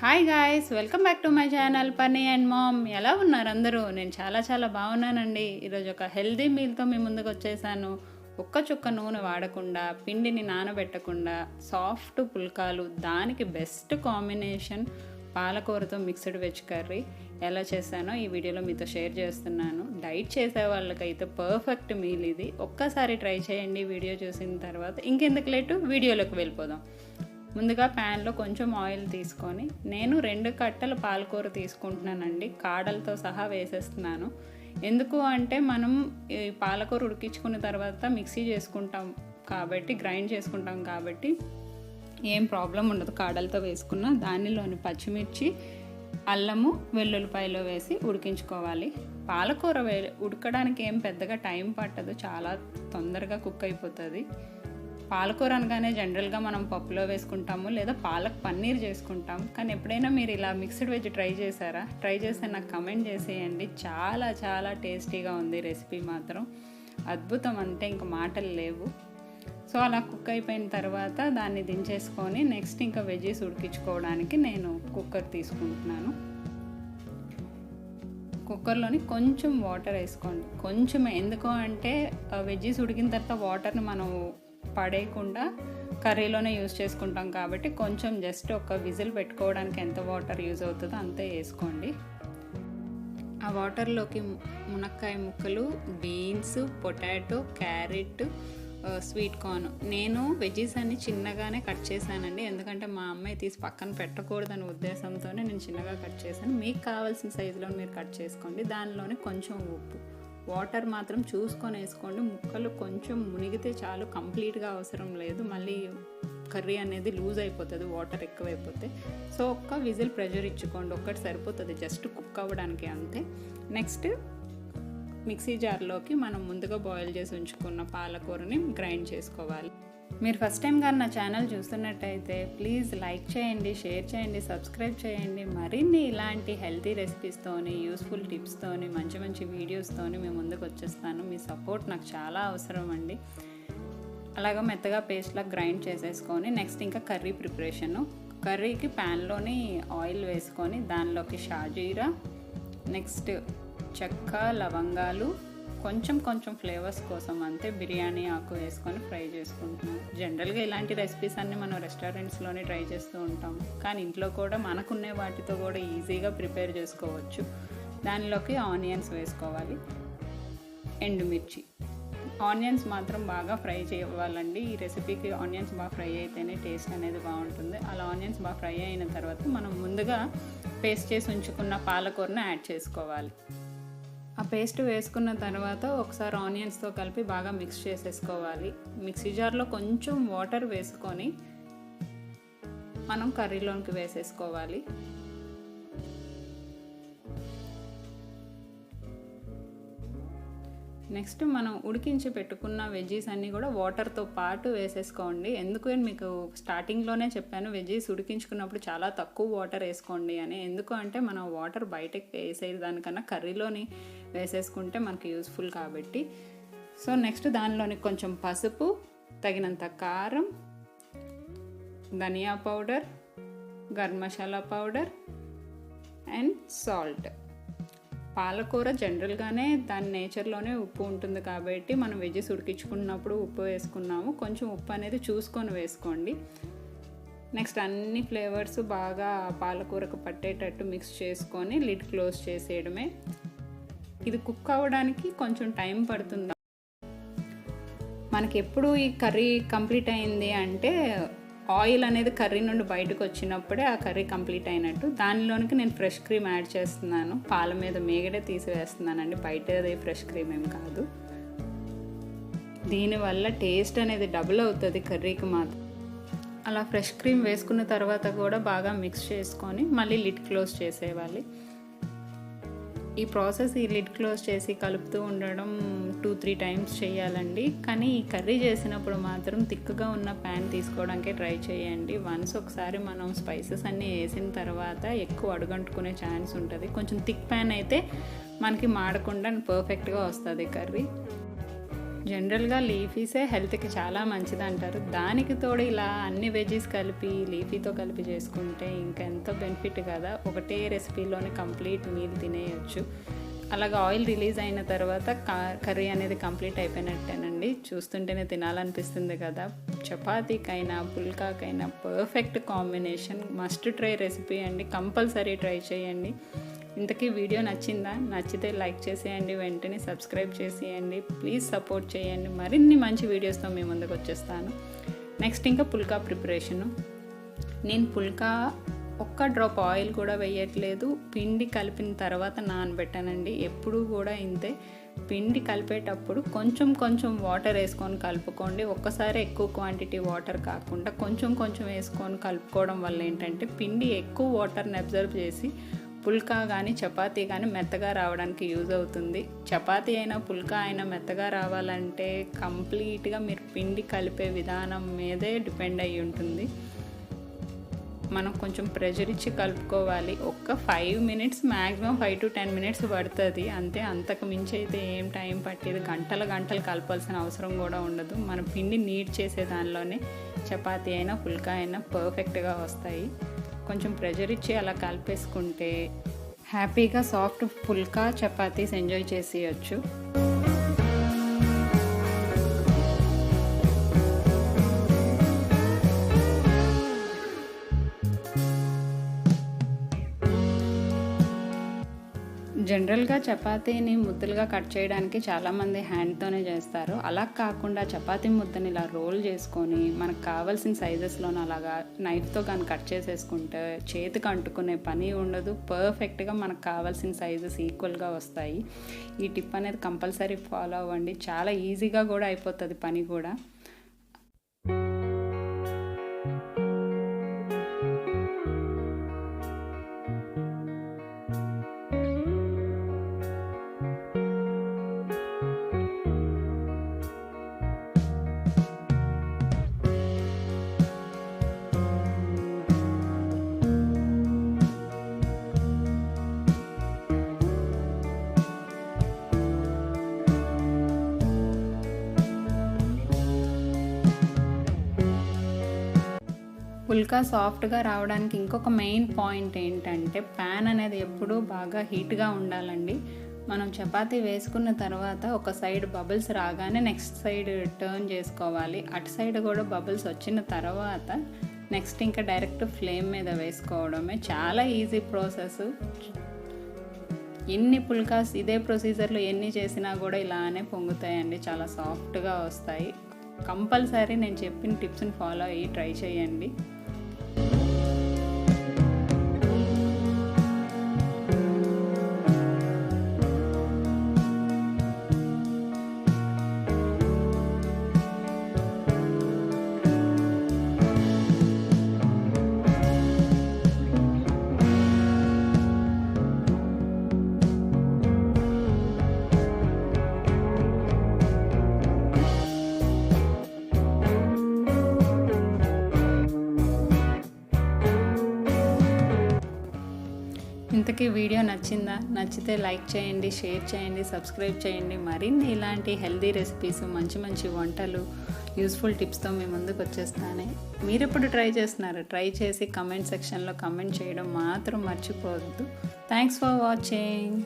Hi guys welcome back to my channel పని and mom ఎలా ఉన్నారు అందరూ? నేను చాలా చాలా బాగున్నానండి. ఈరోజు ఒక హెల్దీ మీల్తో మీ ముందుకు వచ్చేసాను. ఒక్క చుక్క నూనె వాడకుండా పిండిని నానబెట్టకుండా సాఫ్ట్ పుల్కాలు దానికి బెస్ట్ కాంబినేషన్ పాలకూరతో మిక్స్డ్ వెజ్ కర్రీ ఎలా చేశానో ఈ వీడియోలో మీతో షేర్ చేస్తున్నాను. డైట్ చేసే వాళ్ళకైతే పర్ఫెక్ట్ మీల్ ఇది. ఒక్కసారి ట్రై చేయండి వీడియో చూసిన తర్వాత. ఇంకెందుకు లేటు? వీడియోలోకి వెళ్ళిపోదాం. ముందుగా ప్యాన్లో కొంచెం ఆయిల్ తీసుకొని నేను రెండు కట్టలు పాలకూర తీసుకుంటున్నానండి. కాడలతో సహా వేసేస్తున్నాను. ఎందుకు అంటే మనం ఈ పాలకూర ఉడికించుకున్న తర్వాత మిక్సీ చేసుకుంటాం కాబట్టి గ్రైండ్ చేసుకుంటాం కాబట్టి ఏం ప్రాబ్లం ఉండదు. కాడలతో వేసుకున్న దానిలోని పచ్చిమిర్చి అల్లము వెల్లుల్లిపాయలో వేసి ఉడికించుకోవాలి. పాలకూర వే ఉడకడానికి ఏం పెద్దగా టైం పట్టదు. చాలా తొందరగా కుక్ అయిపోతుంది. పాలకూర అనగానే జనరల్గా మనం పప్పులో వేసుకుంటాము లేదా పాలక్ పన్నీర్ చేసుకుంటాం. కానీ ఎప్పుడైనా మీరు ఇలా మిక్స్డ్ వెజ్ ట్రై చేశారా? ట్రై చేస్తే నాకు కమెంట్ చేసేయండి. చాలా చాలా టేస్టీగా ఉంది రెసిపీ మాత్రం. అద్భుతం అంటే ఇంక మాటలు లేవు. సో అలా కుక్ అయిపోయిన తర్వాత దాన్ని దించేసుకొని నెక్స్ట్ ఇంకా వెజీస్ ఉడికించుకోవడానికి నేను కుక్కర్ తీసుకుంటున్నాను. కుక్కర్లోని కొంచెం వాటర్ వేసుకోండి. కొంచెం ఎందుకు అంటే వెజ్జీస్ ఉడికిన తర్వాత వాటర్ని మనం పడేయకుండా కర్రీలోనే యూజ్ చేసుకుంటాం కాబట్టి కొంచెం జస్ట్ ఒక విజిల్ పెట్టుకోవడానికి ఎంత వాటర్ యూజ్ అవుతుందో అంతే వేసుకోండి. ఆ వాటర్లోకి మునక్కాయ ముక్కలు beans potato carrot sweet corn. నేను వెజీస్ అన్ని చిన్నగానే కట్ చేశానండి. ఎందుకంటే మా అమ్మాయి తీసి పక్కన పెట్టకూడదనే ఉద్దేశంతోనే నేను చిన్నగా కట్ చేశాను. మీకు కావాల్సిన సైజులో మీరు కట్ చేసుకోండి. దానిలోనే కొంచెం ఉప్పు. వాటర్ మాత్రం చూసుకొని వేసుకోండి. ముక్కలు కొంచెం మునిగితే చాలు కంప్లీట్గా అవసరం లేదు. మళ్ళీ కర్రీ అనేది లూజ్ అయిపోతుంది వాటర్ ఎక్కువైపోతే. సో ఒక్క విజిల్ ప్రెషర్ ఇచ్చుకోండి. ఒక్కటి సరిపోతుంది జస్ట్ కుక్ అవ్వడానికి అంతే. నెక్స్ట్ మిక్సీ జార్లోకి మనం ముందుగా బాయిల్ చేసి ఉంచుకున్న పాలకూరని గ్రైండ్ చేసుకోవాలి. మీరు ఫస్ట్ టైం కానీ నా ఛానల్ చూస్తున్నట్టయితే ప్లీజ్ లైక్ చేయండి షేర్ చేయండి సబ్స్క్రైబ్ చేయండి. మరిన్ని ఇలాంటి హెల్తీ రెసిపీస్తోని యూస్ఫుల్ టిప్స్తోని మంచి మంచి వీడియోస్తోని మేము ముందుకు వచ్చేస్తాను. మీ సపోర్ట్ నాకు చాలా అవసరం అండి. అలాగా మెత్తగా పేస్ట్లా గ్రైండ్ చేసేసుకొని నెక్స్ట్ ఇంకా కర్రీ ప్రిపరేషను కర్రీకి ప్యాన్లోని ఆయిల్ వేసుకొని దానిలోకి షాజీరా నెక్స్ట్ చెక్క లవంగాలు కొంచెం కొంచెం ఫ్లేవర్స్ కోసం అంతే బిర్యానీ ఆకు వేసుకొని ఫ్రై చేసుకుంటున్నాం. జనరల్గా ఇలాంటి రెసిపీస్ అన్నీ మనం రెస్టారెంట్స్లోనే ట్రై చేస్తూ ఉంటాం. కానీ ఇంట్లో కూడా మనకున్నే వాటితో కూడా ఈజీగా ప్రిపేర్ చేసుకోవచ్చు. దానిలోకి ఆనియన్స్ వేసుకోవాలి. ఎండుమిర్చి. ఆనియన్స్ మాత్రం బాగా ఫ్రై చేయాలండి. ఈ రెసిపీకి ఆనియన్స్ బాగా ఫ్రై అయితేనే టేస్ట్ అనేది బాగుంటుంది. అలా ఆనియన్స్ బాగా ఫ్రై అయిన తర్వాత మనం ముందుగా పేస్ట్ చేసి ఉంచుకున్న పాలకూరను యాడ్ చేసుకోవాలి. ఆ పేస్ట్ వేసుకున్న తర్వాత ఒకసారి ఆనియన్స్తో కలిపి బాగా మిక్స్ చేసేసుకోవాలి. మిక్సీ జార్లో కొంచెం వాటర్ వేసుకొని మనం కర్రీలోనికి వేసేసుకోవాలి. నెక్స్ట్ మనం ఉడికించి పెట్టుకున్న వెజ్జీస్ అన్నీ కూడా వాటర్తో పాటు వేసేసుకోండి. ఎందుకు నేను మీకు స్టార్టింగ్లోనే చెప్పాను వెజ్జీస్ ఉడికించుకున్నప్పుడు చాలా తక్కువ వాటర్ వేసుకోండి అని. ఎందుకు అంటే మనం వాటర్ బయటకు వేసే దానికన్నా కర్రీలోని వేసేసుకుంటే మనకు యూస్ఫుల్ కాబట్టి. సో నెక్స్ట్ దానిలోని కొంచెం పసుపు తగినంత కారం ధనియా powder garam masala powder and salt. పాలకూర జనరల్గానే దాని నేచర్లోనే ఉప్పు ఉంటుంది కాబట్టి మనం వెజ్జెస్ ఉడికించుకున్నప్పుడు ఉప్పు వేసుకున్నాము. కొంచెం ఉప్పు అనేది చూసుకొని వేసుకోండి. నెక్స్ట్ అన్ని ఫ్లేవర్స్ బాగా పాలకూరకు పట్టేటట్టు మిక్స్ చేసుకొని లిడ్ క్లోజ్ చేసేయడమే. ఇది కుక్ అవ్వడానికి కొంచెం టైం పడుతుంది? మనకి ఎప్పుడు ఈ కర్రీ కంప్లీట్ అయింది అంటే ఆయిల్ అనేది కర్రీ నుండి బయటకు వచ్చినప్పుడే ఆ కర్రీ కంప్లీట్ అయినట్టు. దానిలోనికి నేను ఫ్రెష్ క్రీమ్ యాడ్ చేస్తున్నాను. పాల మీద మేగడే తీసివేస్తున్నానండి. బయటది ఫ్రెష్ క్రీమ్ ఏం కాదు. దీనివల్ల టేస్ట్ అనేది డబుల్ అవుతుంది కర్రీకి మాత్రం. అలా ఫ్రెష్ క్రీమ్ వేసుకున్న తర్వాత కూడా బాగా మిక్స్ చేసుకొని మళ్ళీ లిట్ క్లోజ్ చేసేవాలి ఈ ప్రాసెస్ ఈ లిడ్ క్లోజ్ చేసి కలుపుతూ ఉండడం టూ త్రీ టైమ్స్ చేయాలండి. కానీ ఈ కర్రీ చేసినప్పుడు మాత్రం థిక్గా ఉన్న ప్యాన్ తీసుకోవడానికి ట్రై చేయండి. వన్స్ ఒకసారి మనం స్పైసెస్ అన్నీ వేసిన తర్వాత ఎక్కువ అడుగంటుకునే ఛాన్స్ ఉంటుంది. కొంచెం థిక్ ప్యాన్ అయితే మనకి మాడకుండా పర్ఫెక్ట్గా వస్తుంది కర్రీ. జనరల్గా లీఫీసే హెల్త్కి చాలా మంచిది అంటారు దానికి తోడు ఇలా అన్ని వెజీస్ కలిపి లీఫీతో కలిపి చేసుకుంటే ఇంకెంతో బెనిఫిట్ కదా. ఒకటే రెసిపీలోనే కంప్లీట్ మీల్ తినేయచ్చు. అలాగే ఆయిల్ రిలీజ్ అయిన తర్వాత కర్రీ అనేది కంప్లీట్ అయిపోయినట్టేనండి. చూస్తుంటేనే తినాలనిపిస్తుంది కదా. చపాతీకైనా పుల్కాకైనా perfect combination must try recipe అండి. కంపల్సరీ ట్రై చేయండి. ఇంతకీ వీడియో నచ్చిందా? నచ్చితే లైక్ చేసేయండి వెంటనే సబ్స్క్రైబ్ చేసేయండి ప్లీజ్ సపోర్ట్ చేయండి. మరిన్ని మంచి వీడియోస్తో మీ ముందుకు వచ్చేస్తాను. నెక్స్ట్ ఇంకా పుల్కా ప్రిపరేషను నేను పుల్కా ఒక్క డ్రాప్ ఆయిల్ కూడా వేయట్లేదు. పిండి కలిపిన తర్వాత నానబెట్టానండి. ఎప్పుడు కూడా ఇంతే. పిండి కలిపేటప్పుడు కొంచెం కొంచెం వాటర్ వేసుకొని కలుపుకోండి. ఒక్కసారి ఎక్కువ క్వాంటిటీ వాటర్ కాకుండా కొంచెం కొంచెం వేసుకొని కలుపుకోవడం వల్ల ఏంటంటే పిండి ఎక్కువ వాటర్ని అబ్జర్వ్ చేసి పుల్కా కానీ చపాతీ కానీ మెత్తగా రావడానికి యూజ్ అవుతుంది. చపాతీ అయినా పుల్కా అయినా మెత్తగా రావాలంటే కంప్లీట్గా మీరు పిండి కలిపే విధానం మీదే డిపెండ్ అయి ఉంటుంది. మనం కొంచెం ప్రెషర్ ఇచ్చి కలుపుకోవాలి. ఒక్క five minutes maximum five to ten minutes పడుతుంది. అంతే అంతకు మించి అయితే ఏం టైం పట్టేది. గంటల గంటలు కలపాల్సిన అవసరం కూడా ఉండదు. మన పిండి నీట్ చేసే దానిలోనే చపాతీ అయినా పుల్కా అయినా పర్ఫెక్ట్గా వస్తాయి. కొంచెం ప్రెషర్ ఇచ్చి అలా కలిపేసుకుంటే హ్యాపీగా సాఫ్ట్ పుల్కా చపాతీస్ ఎంజాయ్ చేసేయచ్చు. జనరల్గా చపాతీని ముద్దలుగా కట్ చేయడానికి చాలామంది హ్యాండ్తోనే చేస్తారు. అలా కాకుండా చపాతీ ముద్దని ఇలా రోల్ చేసుకొని మనకు కావాల్సిన సైజెస్లోనూ అలాగా నైఫ్తో కానీ కట్ చేసేసుకుంటే చేతికి అంటుకునే పని ఉండదు. పర్ఫెక్ట్గా మనకు కావాల్సిన సైజెస్ ఈక్వల్గా వస్తాయి. ఈ టిప్ అనేది కంపల్సరీ ఫాలో అవ్వండి. చాలా ఈజీగా కూడా అయిపోతుంది పని కూడా. పుల్కా సాఫ్ట్గా రావడానికి ఇంకొక మెయిన్ పాయింట్ ఏంటంటే ప్యాన్ అనేది ఎప్పుడూ బాగా హీట్గా ఉండాలండి. మనం చపాతీ వేసుకున్న తర్వాత ఒక సైడ్ బబుల్స్ రాగానే నెక్స్ట్ సైడ్ టర్న్ చేసుకోవాలి. అటు సైడ్ కూడా బబుల్స్ వచ్చిన తర్వాత నెక్స్ట్ ఇంకా డైరెక్ట్ ఫ్లేమ్ మీద వేసుకోవడమే చాలా ఈజీ ప్రాసెస్. ఎన్ని పుల్కాస్ ఇదే ప్రొసీజర్లో ఎన్ని చేసినా కూడా ఇలానే పొంగుతాయండి. చాలా సాఫ్ట్గా వస్తాయి. కంపల్సరీ నేను చెప్పిన టిప్స్ని ఫాలో అయ్యి ట్రై చేయండి. ఇంతకీ వీడియో నచ్చిందా? నచ్చితే లైక్ చేయండి షేర్ చేయండి సబ్స్క్రైబ్ చేయండి. మరిన్ని ఇలాంటి హెల్దీ రెసిపీస్ మంచి మంచి వంటలు యూస్ఫుల్ టిప్స్తో మీ ముందుకు వచ్చేస్తానే. మీరు ఎప్పుడు ట్రై చేస్తున్నారు ట్రై చేసి కమెంట్ సెక్షన్లో కమెంట్ చేయడం మాత్రం మర్చిపోవద్దు. Thanks for watching.